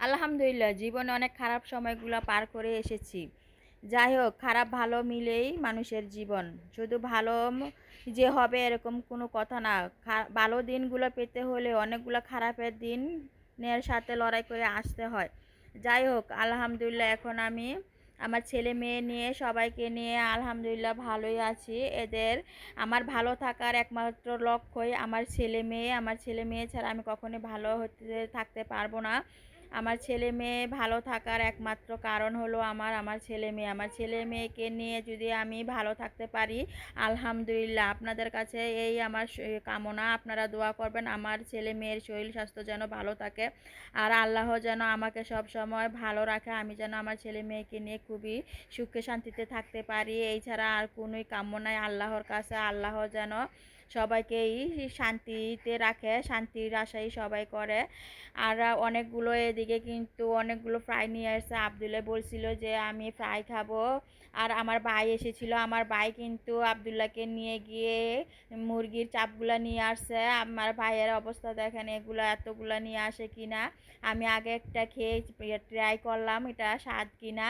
আলহামদুলিল্লাহ, জীবনে অনেক খারাপ সময়গুলো পার করে এসেছি। যাই হোক, খারাপ ভালো মিলেই মানুষের জীবন। শুধু ভালো যে হবে এরকম কোনো কথা না। ভালো দিনগুলো পেতে হলে অনেকগুলো খারাপের দিনের সাথে লড়াই করে আসতে হয়। যাই হোক, আলহামদুলিল্লাহ, এখন আমি আমার ছেলে মেয়ে নিয়ে, সবাইকে নিয়ে আলহামদুলিল্লাহ ভালোই আছি। এদের আমার ভালো থাকার একমাত্র লক্ষ্যই আমার ছেলে মেয়ে। আমার ছেলে মেয়ে ছাড়া আমি কখনোই ভালো হতে থাকতে পারব না। আমার ছেলে মেয়ে ভালো থাকার একমাত্র কারণ হলো আমার আমার ছেলে মেয়ে। আমার ছেলে মেয়েকে নিয়ে যদি আমি ভালো থাকতে পারি, আলহামদুলিল্লাহ। আপনাদের কাছে এই আমার কামনা। আপনারা দোয়া করবেন আমার ছেলে মেয়ের শরীর স্বাস্থ্য যেন ভালো থাকে আর আল্লাহ যেন আমাকে সব সময় ভালো রাখে। আমি যেন আমার ছেলে মেয়েকে নিয়ে খুবই সুখে শান্তিতে থাকতে পারি। এই ছাড়া আর কোনোই কাম্য নাই আল্লাহর কাছে। আল্লাহ যেন সবাইকেই শান্তিতে রাখে, শান্তির আশাই সবাই করে। আর অনেকগুলো এদিকে কিন্তু অনেকগুলো ফ্রাই নিয়ে এসেছে আবদুল্লাহ বলছিল যে, আমি ফ্রাই খাব। আর আমার ভাই এসেছিল। আমার ভাই কিন্তু আবদুল্লাহকে নিয়ে গিয়ে মুরগির চাপগুলা নিয়ে আসছে আমার ভাইয়ের অবস্থা দেখেন, এগুলো এতগুলা নিয়ে আসে কিনা? আমি আগে একটা খেয়ে ট্রাই করলাম, এটা স্বাদ কিনা?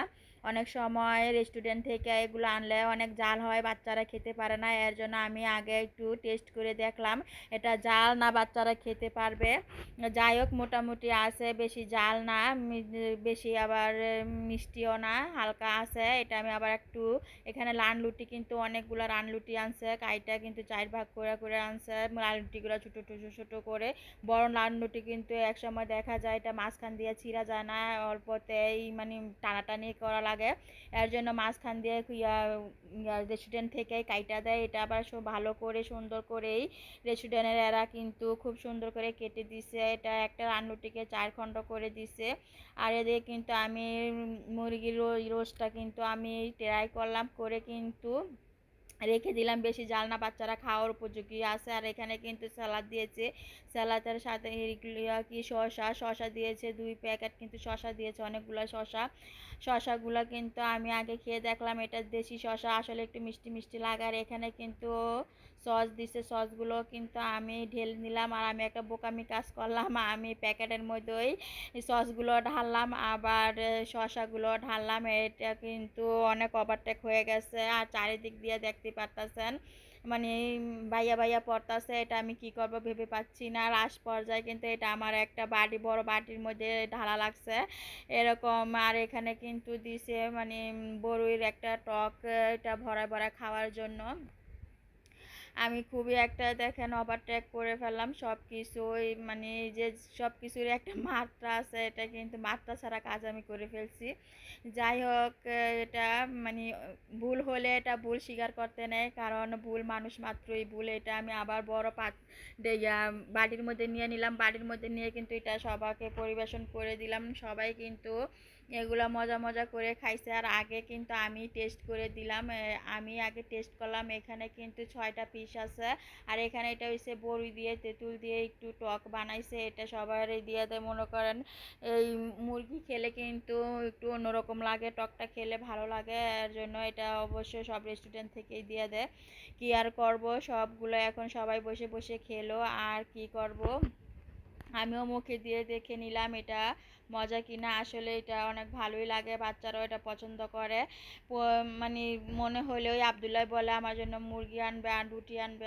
অনেক সময় রেস্টুরেন্ট থেকে এগুলো আনলে অনেক জাল হয়, বাচ্চারা খেতে পারে না। এর জন্য আমি আগে একটু টেস্ট করে দেখলাম। এটা জাল না, বাচ্চারা খেতে পারবে। যাই হোক, মোটামুটি আছে, বেশি জাল না বেশি আবার মিষ্টিও না, হালকা আছে। এটা আমি আবার একটু, এখানে লান লুটি কিন্তু অনেকগুলো রান লুটি আনছে, কাইটা কিন্তু চার ভাগ করে করে আনছে। লাল লুটিগুলো ছোটো ছোটো ছোটো করে। বড় লান লুটি কিন্তু একসময় দেখা যায়, এটা মাঝখান দিয়ে ছিঁড়া যায় না, অল্পতেই মানে টানাটানি করা লাগে এর জন্য মাঝখান দিয়ে রেস্টুরেন্ট থেকে কাইটা দেয়। এটা আবার ভালো করে, সুন্দর করেই রেস্টুরেন্টের এরা কিন্তু খুব সুন্দর করে কেটে দিছে। এটা একটা আলুটিকে চার খণ্ড করে দিছে। আর এদিকে কিন্তু আমি মুরগির রোস্টটা কিন্তু আমি ট্রাই করলাম করে কিন্তু রেখে দিলাম। বেশি জাল না, বাচ্চারা খাওয়ার উপযোগী আছে। আর এখানে কিন্তু স্যালাড দিয়েছে। স্যালাডের সাথে কি শসা? শসা দিয়েছে দুই প্যাকেট, কিন্তু শসা দিয়েছে অনেকগুলো শসা। শসাগুলো কিন্তু আমি আগে খেয়ে দেখলাম, এটা দেশি শসা। আসলে একটু মিষ্টি মিষ্টি লাগে। আর এখানে কিন্তু সস দিছে। সসগুলো কিন্তু আমি ঢেলে নিলাম আর আমি একটা বোকামি কাজ করলাম। আমি প্যাকেটের মধ্যেই সসগুলো ঢাললাম, আবার শসাগুলো ঢাললাম। এটা কিন্তু অনেক ওভারটেক হয়ে গেছে। আর চারিদিক দিয়ে দেখতে পারতেছেন। মানে বাইয়া বাইয়া পড়তাছে, এটা আমি কি করব ভেবে পাচ্ছি না। লাস্ট পর্যায়ে কিন্তু এটা আমার একটা বাটি বড় বাটির মধ্যে ঢালা লাগছে। এরকম আর এখানে কিন্তু দিছে মানে বড়ইয়ের একটা টক, এটা ভরা ভরা খাওয়ার জন্য। আমি খুবই একটা দেখেন ওভারটেক করে ফেললাম সব কিছুই মানে যে সব কিছুর একটা মাত্রা আছে, এটা কিন্তু মাত্রা ছাড়া কাজ আমি করে ফেলছি। যাই হোক, এটা মানে ভুল হলে এটা ভুল স্বীকার করতে নেই, কারণ ভুল মানুষ মাত্রই ভুল, এটা আমি আবার বড় পাত বাড়ির মধ্যে নিয়ে নিলাম, বাড়ির মধ্যে নিয়ে কিন্তু এটা সবাইকে পরিবেশন করে দিলাম, সবাই কিন্তু এগুলো মজা মজা করে খাইছে। আর আগে কিন্তু আমি টেস্ট করে দিলাম আমি আগে টেস্ট করলাম, এখানে কিন্তু ছয়টা পিস আছে। আর এখানে এটা হচ্ছে বড়ি দিয়ে, তেঁতুল দিয়ে একটু টক বানাইছে, এটা সবারই দিয়ে দেয়, মনে করেন। এই মুরগি খেলে কিন্তু একটু অন্যরকম লাগে, টকটা খেলে ভালো লাগে, এর জন্য এটা অবশ্যই সব রেস্টুরেন্ট থেকেই দিয়ে দেয়। কি আর করব, সবগুলো এখন সবাই বসে বসে খেলো, আর কি করব? আমিও মুখে দিয়ে দেখে নিলাম এটা। মজা কিনা? আসলে এটা অনেক ভালোই লাগে, বাচ্চারাও এটা পছন্দ করে। মানে মনে হলে ওই আবদুল্লাহ বলে, আমার জন্য মুরগি আনবে আর রুটি আনবে।